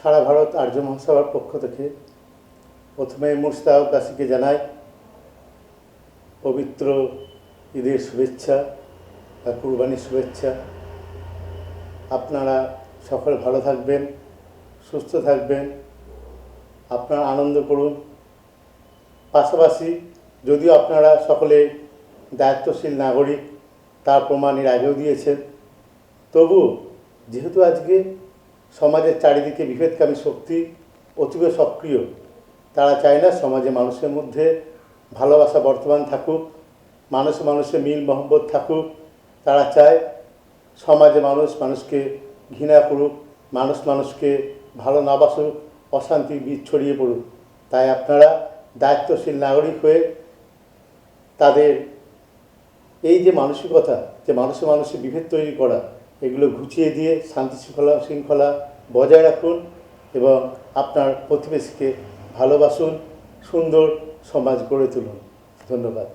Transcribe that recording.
সারা ভারত আর্য মহাসভার পক্ষ থেকে প্রথমে মুস্তাহ কাশিকে জানাই পবিত্র ঈদের শুভেচ্ছা বা কুরবানির শুভেচ্ছা। আপনারা সকল ভালো থাকবেন, সুস্থ থাকবেন, আপনারা আনন্দ করুন। পাশাপাশি যদিও আপনারা সকলে দায়িত্বশীল নাগরিক, তার প্রমাণ এর আগেও দিয়েছেন তবু যেহেতু আজকে সমাজের চারিদিকে বিভেদকামী শক্তি অতীব সক্রিয়। তারা চায় না সমাজে মানুষের মধ্যে ভালোবাসা বর্তমান থাকুক, মানুষ মানুষে মিল মহব্বত থাকুক। তারা চায় সমাজে মানুষ মানুষকে ঘৃণা করুক, মানুষ মানুষকে ভালো না বাসুক, অশান্তি বীজ ছড়িয়ে পড়ুক। তাই আপনারা দায়িত্বশীল নাগরিক হয়ে তাদের এই যে মানসিকতা, যে মানুষে মানুষে বিভেদ তৈরি করা এগুলো ঘুচিয়ে দিয়ে শান্তি শৃঙ্খলা শৃঙ্খলা বজায় রাখুন এবং আপনার প্রতিবেশীকে ভালোবাসুন, সুন্দর সমাজ গড়ে তুলুন। ধন্যবাদ।